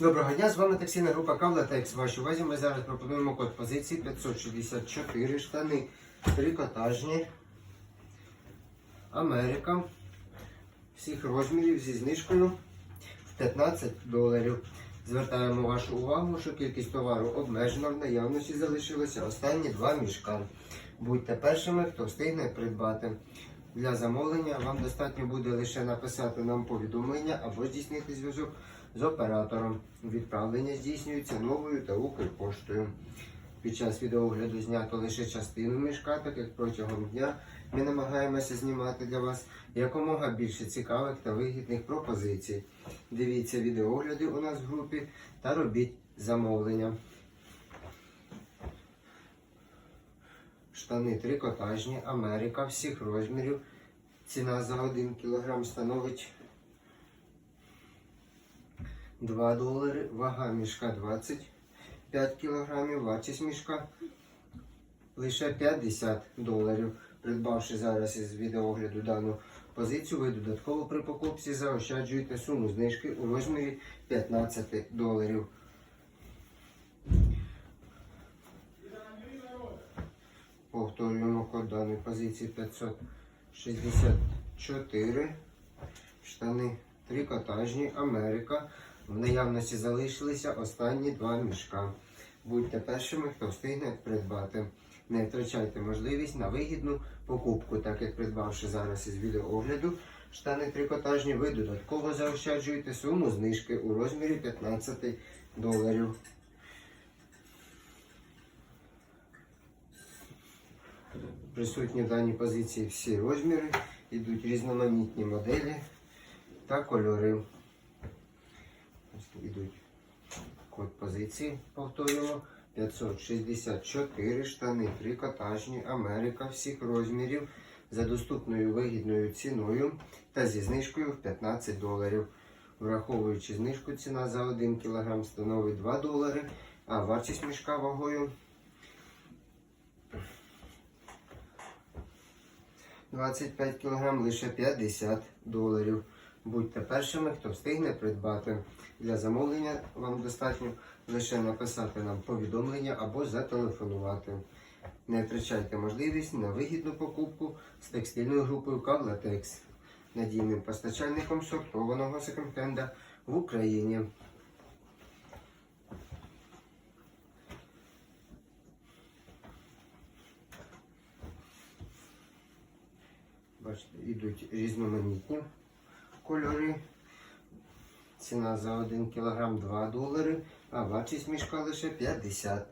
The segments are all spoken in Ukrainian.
Доброго дня, з вами таксійна група Кавлатекс. Вашій увазі ми зараз пропонуємо код позиції 564 штани трикотажні. Америка. Всіх розмірів зі знижкою в 15 доларів. Звертаємо вашу увагу, що кількість товару обмежена в наявності залишилося останні два мішка. Будьте першими, хто встигне придбати. Для замовлення вам достатньо буде лише написати нам повідомлення або здійснити зв'язок з оператором. Відправлення здійснюється новою та Укрпоштою. Під час відеогляду знято лише частину мішка, так як протягом дня ми намагаємося знімати для вас якомога більше цікавих та вигідних пропозицій. Дивіться відеогляди у нас в групі та робіть замовлення. Штани трикотажні, Америка всіх розмірів. Ціна за 1 кг становить 2 долари, вага мішка 25 кг, вартість мішка лише 50 доларів. Придбавши зараз із відеогляду дану позицію, ви додатково при покупці заощаджуєте суму знижки у розмірі 15 доларів. Повторюємо код даної позиції 564. Штани трикотажні, Америка. В наявності залишилися останні два мішка. Будьте першими, хто встигне придбати. Не втрачайте можливість на вигідну покупку, так як придбавши зараз із відеоогляду штани трикотажні, ви додатково заощаджуєте суму знижки у розмірі 15 доларів. Присутні в даній позиції всі розміри, йдуть різноманітні моделі та кольори. Код позиції, повторюємо. 564 штани трикотажні, Америка всіх розмірів за доступною вигідною ціною та зі знижкою в 15 доларів. Враховуючи знижку, ціна за 1 кг становить 2 долари, а вартість мішка вагою 25 кг лише 50 доларів. Будьте першими, хто встигне придбати. Для замовлення вам достатньо лише написати нам повідомлення або зателефонувати. Не втрачайте можливість на вигідну покупку з текстильною групою Кавлатекс, надійним постачальником сортованого секонд-хенда в Україні. Бачите, йдуть різноманітні кольори. Ціна за 1 кг 2 долари, а вартість мішка лише 50.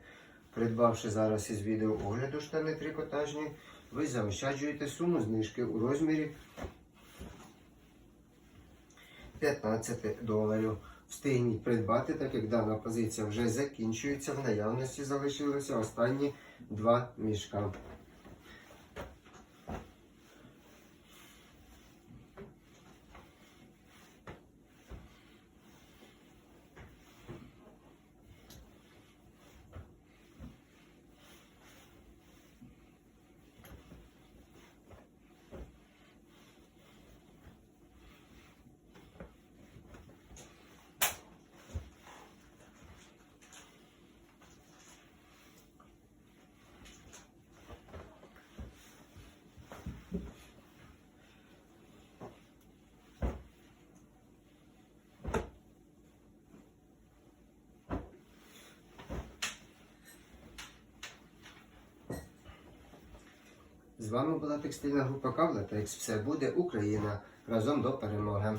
Придбавши зараз із відео огляду штани трикотажні, ви заощаджуєте суму знижки у розмірі 15 доларів. Встигніть придбати, так як дана позиція вже закінчується. В наявності залишилося останні два мішка. З вами була текстильна група Кавлатекс. Все буде Україна разом до перемоги.